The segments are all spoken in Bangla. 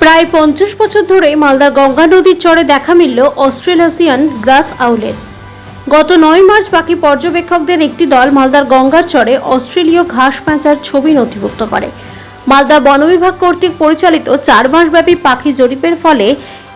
প্রায় পঞ্চাশ বছর ধরে মালদার গঙ্গা নদীর চরে দেখা মিলল অস্ট্রেলাসিয়ান গ্রাস আউলের। গত নয় মার্চ বাকি পর্যবেক্ষকদের একটি দল মালদার গঙ্গার চরে অস্ট্রেলীয় ঘাস প্যাঁচার ছবি নথিভুক্ত করে। মালদা বন বিভাগ কর্তৃক পরিচালিত চার মাসব্যাপী পাখি জরিপের ফলে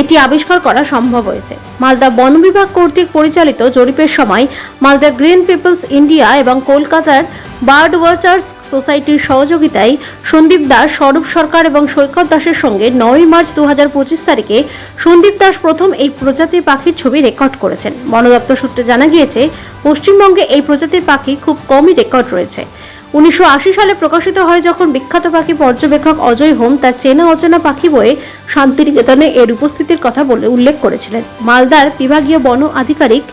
এটি আবিষ্কার করা সম্ভব হয়েছে। মালদা বন বিভাগ কর্তৃক পরিচালিত জরিপের সময় মালদা গ্রিন পিপলস ইন্ডিয়া এবং কলকাতার বার্ড ওয়াচার্স সোসাইটির সহযোগিতায় সন্দীপ দাস স্বরূপ সরকার এবং সৈকত দাসের সঙ্গে নয় মার্চ দু পঁচিশ তারিখে সন্দীপ দাস প্রথম এই প্রজাতির পাখির ছবি রেকর্ড করেছেন। বন দপ্তর সূত্রে জানা গিয়েছে, পশ্চিমবঙ্গে এই প্রজাতির পাখি খুব কমই রেকর্ড রয়েছে। উনিশশো আশি সালে প্রকাশিত হয় যখন বিখ্যাত পাখি পর্যবেক্ষক অজয় হোম তার চেনা অচেনা পাখি বইয়ে শান্তিনিকেতনে এর উপস্থিতির কথা বলে উল্লেখ করেছিলেন। মালদার বিভাগীয় বন আধিকারিক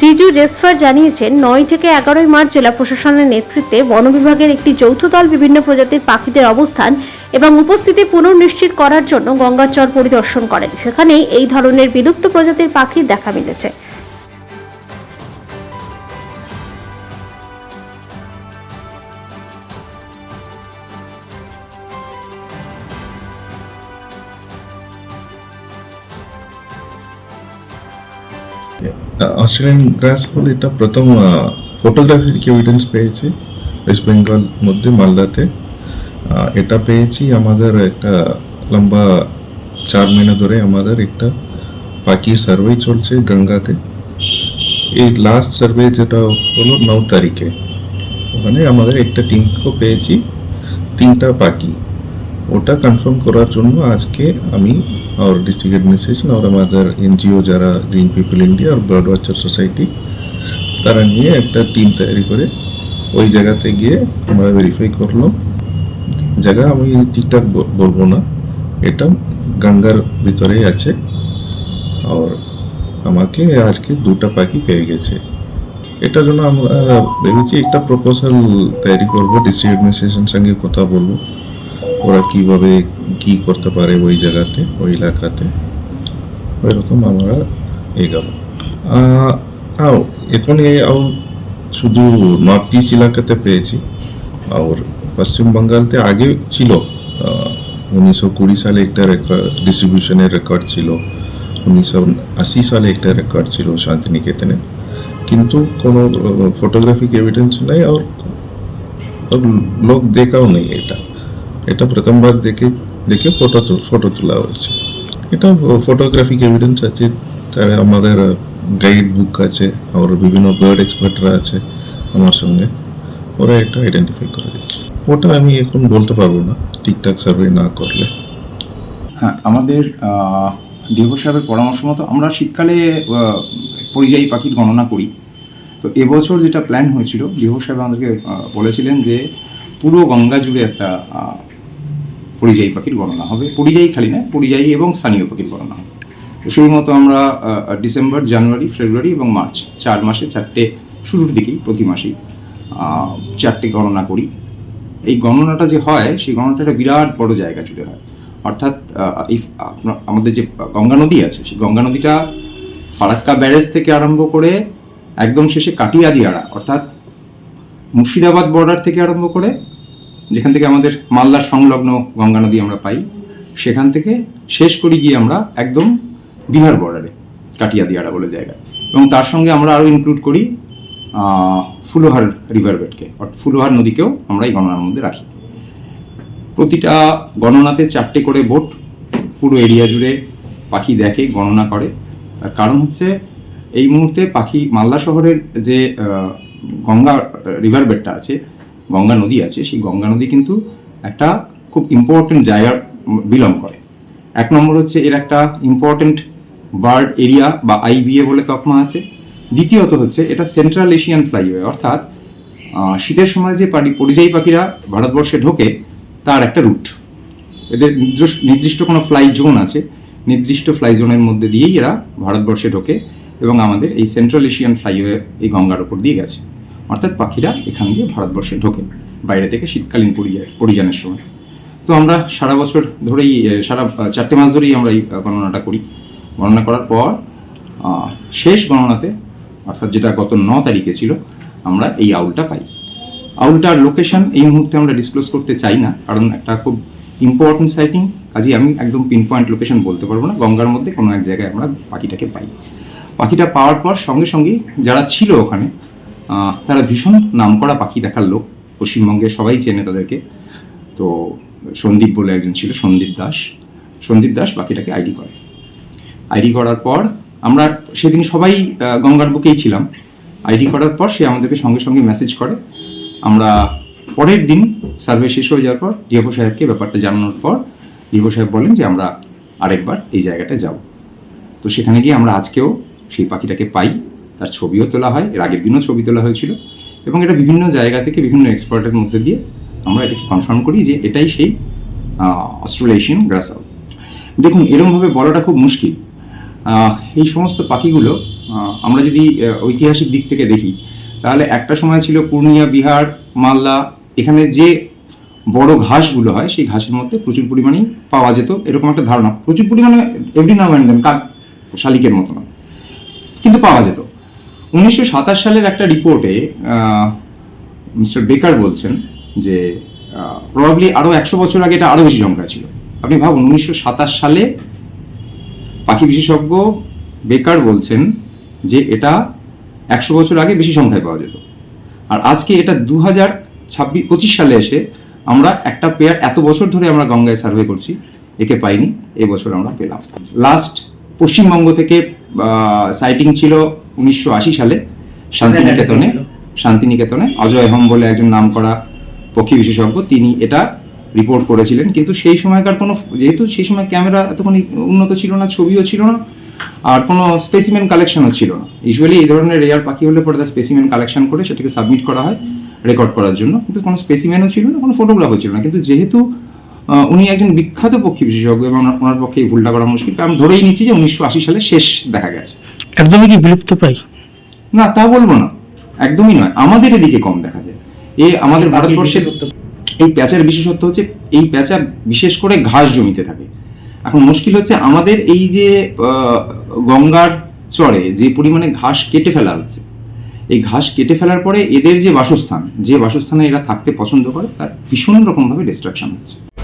জিজু জেসফার জানিয়েছেন, নয় থেকে এগারোই মার্চ জেলা প্রশাসনের নেতৃত্বে বন বিভাগের একটি যৌথ দল বিভিন্ন প্রজাতির পাখিদের অবস্থান এবং উপস্থিতি পুনর্নিশ্চিত করার জন্য গঙ্গাচর পরিদর্শন করেন। সেখানেই এই ধরনের বিলুপ্ত প্রজাতির পাখি দেখা মিলেছে। অস্ট্রেলিয়ান গ্রাস হল এটা প্রথম ফটোগ্রাফির এভিডেন্স পেয়েছি ওয়েস্ট বেঙ্গল মধ্যে, মালদাতে। এটা পেয়েছি আমাদের একটা লম্বা চার মহিনা ধরে আমাদের একটা পাখি সার্ভে চলছে গঙ্গাতে। এই লাস্ট সার্ভে যেটা হলো ন তারিখে। ওখানে আমাদের একটা টিমকেও পেয়েছি, তিনটা পাখি ওটা কনফার্ম করার জন্য আজকে আমি আর ডিস্ট্রিক্ট অ্যাডমিনিস্ট্রেশন আর আমাদের এনজিও যারা গ্রিন পিপল ইন্ডিয়া আর বার্ড ওয়াচার সোসাইটি তারা নিয়ে একটা টিম তৈরি করে ওই জায়গাতে গিয়ে আমরা ভেরিফাই করলাম। জায়গা আমি ঠিকঠাক বলব না, এটা গঙ্গার ভিতরেই আছে আর আমাকে আজকে দুটা পাখি পেয়ে গেছে। এটার জন্য আমরা ভেবেছি একটা প্রপোজাল তৈরি করব ডিস্ট্রিক্ট অ্যাডমিনিস্ট্রেশন সঙ্গে কথা বলব। ওরা কীভাবে কি করতে পারে ওই জায়গাতে, ওই এলাকাতে? ওইরকম আমরা এগাবো। এখন আও শুধু নর্থ ইস্ট এলাকাতে পেয়েছি। আর পশ্চিম বাঙ্গালতে আগে ছিল। উনিশশো কুড়ি সালে একটা রেকর্ড ডিস্ট্রিবিউশনের রেকর্ড ছিল। উনিশশো আশি সালে একটা রেকর্ড ছিল শান্তিনিকেতনে। কিন্তু কোনো ফটোগ্রাফিক এভিডেন্স নেই। আর লোক দেখাও নেই এটা। এটা প্রথমবার দেখে দেখে ফটো ফটো তোলা হয়েছে। এটা ফটোগ্রাফিক এভিডেন্স আছে, তারা আমাদের গাইড বুক আছে আর বিভিন্ন বার্ড এক্সপার্টরা আছে আমার সঙ্গে। ওরা এটা আইডেন্টিফাই করে দিচ্ছে। ওটা আমি এখন বলতে পারব না, ঠিকঠাক সার্ভে না করলে। হ্যাঁ আমাদের ডিও সাহেবের পরামর্শ মতো আমরা শীতকালে পরিযায়ী পাখির গণনা করি। তো এবছর যেটা প্ল্যান হয়েছিল ডিও সাহেব আমাদেরকে বলেছিলেন যে পুরো গঙ্গা জুড়ে একটা পরিযায়ী পাখির গণনা হবে। পরিযায়ী খালি না, পরিযায়ী এবং স্থানীয় পাখির গণনা হবে। সেই মতো আমরা ডিসেম্বর, জানুয়ারি, ফেব্রুয়ারি এবং মার্চ, চার মাসে চারটে, শুরুর দিকেই, প্রতি মাসেই চারটে গণনা করি। এই গণনাটা যে হয়, সেই গণনাটা একটা বিরাট বড় জায়গা জুড়ে হয়। অর্থাৎ এই আপনার, আমাদের যে গঙ্গা নদী আছে, সেই গঙ্গা নদীটা ফারাক্কা ব্যারেজ থেকে আরম্ভ করে একদম শেষে কাটিয়াদিয়াড়া অর্থাৎ মুর্শিদাবাদ বর্ডার থেকে আরম্ভ করে যেখান থেকে আমাদের মালদার সংলগ্ন গঙ্গা নদী আমরা পাই, সেখান থেকে শেষ করি গিয়ে আমরা একদম বিহার বর্ডারে কাটিয়া কাটিয়াদিয়াড়া বলে জায়গা। এবং তার সঙ্গে আমরা আরও ইনক্লুড করি ফুলোহার রিভার বেডকে অর্থাৎ ফুলোহার নদীকেও আমরা এই গণনার মধ্যে রাখি। প্রতিটা গণনাতে চারটে করে বোট পুরো এরিয়া জুড়ে পাখি দেখে, গণনা করে। তার কারণ হচ্ছে, এই মুহূর্তে পাখি মালদা শহরের যে গঙ্গা রিভার বেডটা আছে গঙ্গা নদী আছে, সেই গঙ্গা নদী কিন্তু একটা খুব ইম্পর্টেন্ট জায়গা বিলং করে। এক নম্বর হচ্ছে এর একটা ইম্পর্টেন্ট বার্ড এরিয়া বা আইবিএ বলে তকমা আছে। দ্বিতীয়ত হচ্ছে এটা সেন্ট্রাল এশিয়ান ফ্লাইওয়ে অর্থাৎ শীতের সময় যে পারি পরিযায়ী পাখিরা ভারতবর্ষে ঢোকে, তার একটা রুট এদের নির্দিষ্ট কোনো ফ্লাই জোন আছে, নির্দিষ্ট ফ্লাই জোনের মধ্যে দিয়েই এরা ভারতবর্ষে ঢোকে এবং আমাদের এই সেন্ট্রাল এশিয়ান ফ্লাইওয়ে এই গঙ্গার ওপর দিয়ে গেছে। অর্থাৎ পাখিরা এখান দিয়ে ভারতবর্ষে ঢোকে, বাইরে থেকে শীতকালীন পরিযায়, পরিযানের সময়। তো আমরা সারা বছর ধরেই সারা চারটে মাস ধরেই আমরা এই গণনাটা করি। গণনা করার পর শেষ গণনাতে, অর্থাৎ যেটা গত ন তারিখে ছিল, আমরা এই আউলটা পাই। আউলটার লোকেশন এই মুহূর্তে আমরা ডিসক্লোজ করতে চাই না, কারণ একটা খুব ইম্পর্টেন্ট সাইটিং কাজেই আমি একদম পিন পয়েন্ট লোকেশন বলতে পারব না, গঙ্গার মধ্যে কোনো এক জায়গায় আমরা পাখিটাকে পাই। পাখিটা পাওয়ার পর সঙ্গে সঙ্গে যারা ছিল ওখানে তারা ভীষণ নামকরা পাখি দেখার লোক। পশ্চিমবঙ্গে সবাই চেনে তাদেরকে। তো সন্দীপ বলে একজন ছিল, সন্দীপ দাস। সন্দীপ দাস পাখিটাকে আইডি করে। আইডি করার পর আমরা সেদিন সবাই গঙ্গার বুকেই ছিলাম। আইডি করার পর সে আমাদেরকে সঙ্গে সঙ্গে মেসেজ করে। আমরা পরের দিন সার্ভে শেষ হয়ে যাওয়ার পর ডিএফও সাহেবকে ব্যাপারটা জানানোর পর ডিএফও সাহেব বলেন যে আমরা আরেকবার এই জায়গাটায় যাব। তো সেখানে গিয়ে আমরা আজকেও সেই পাখিটাকে পাই। তার ছবিও তোলা হয়, এর আগের দিনও ছবি তোলা হয়েছিল এবং এটা বিভিন্ন জায়গা থেকে বিভিন্ন এক্সপার্টের মধ্যে দিয়ে আমরা এটাকে কনফার্ম করি যে এটাই সেই অস্ট্রেলেশিয়ান গ্রাসাল দেখুন, এরমভাবে বলাটা খুব মুশকিল। এই সমস্ত পাখিগুলো আমরা যদি ঐতিহাসিক দিক থেকে দেখি, তাহলে একটা সময় ছিল পূর্ণিয়া, বিহার, মালদা, এখানে যে বড় ঘাসগুলো হয়, সেই ঘাসের মধ্যে প্রচুর পরিমাণেই পাওয়া যেত, এরকম একটা ধারণা। প্রচুর পরিমাণে এভরি দেন কাক, শালিকের মতো নয়, কিন্তু পাওয়া যেত। উনিশশো সাতাশ সালের একটা রিপোর্টে মিস্টার বেকার বলছেন যে প্রবাবলি আরও একশো বছর আগে এটা আরও বেশি সংখ্যা ছিল। আপনি ভাবুন, উনিশশো সাতাশ সালে পাখি বিশেষজ্ঞ বেকার বলছেন যে এটা একশো বছর আগে বেশি সংখ্যায় পাওয়া যেত। আর আজকে এটা দু হাজার ছাব্বিশ পঁচিশ সালে এসে আমরা একটা পেয়ার এত বছর ধরে আমরা গঙ্গায় সার্ভে করছি, একে পাইনি এবছর আমরা পেলাম। লাস্ট পশ্চিমবঙ্গ থেকে সাইটিং ছিল উনিশশো আশি সালে শান্তিনিকেতনে শান্তিনিকেতনে। অজয় হোম বলে একজন নাম করা পক্ষী বিশেষজ্ঞ তিনি এটা রিপোর্ট করেছিলেন। কিন্তু সেই সময়কার কোনো যেহেতু সেই সময় ক্যামেরা এতখানি উন্নত ছিল না ছবিও ছিল না আর কোনো স্পেসিমেন কালেকশনও ছিল না। ইউজুয়ালি এই ধরনের রেয়ার পাখি হলে পরে তার স্পেসিমেন কালেকশন করে সেটাকে সাবমিট করা হয় রেকর্ড করার জন্য। কিন্তু কোনো স্পেসিমেনও ছিল না কোনো ফটোগ্রাফও ছিল না। কিন্তু যেহেতু উনি একজন বিখ্যাত পক্ষী বিশেষজ্ঞ এবং ওনার- পক্ষে এই ভুলটা করা মুশকিল। আমি ধরেই নিচ্ছি যে উনিশশো আশি সালে শেষ দেখা গেছে। একদমই কি বিলুপ্ত প্রায়? না তা বলব না। একদমই নয়। আমাদের এদিকে কম দেখা যায়। এ আমাদের ভারতবর্ষের এই প্যাঁচার বিশেষত্ব হচ্ছে এই প্যাঁচা বিশেষ করে ঘাস জমিতে থাকে। এখন মুশকিল হচ্ছে আমাদের এই যে আহ, গঙ্গার চরে যে পরিমাণে ঘাস কেটে ফেলা হচ্ছে এই ঘাস কেটে ফেলার পরে এদের যে বাসস্থান যে বাসস্থানে এরা থাকতে পছন্দ করে তার ভীষণ রকমভাবে ডিস্ট্রাকশন হচ্ছে।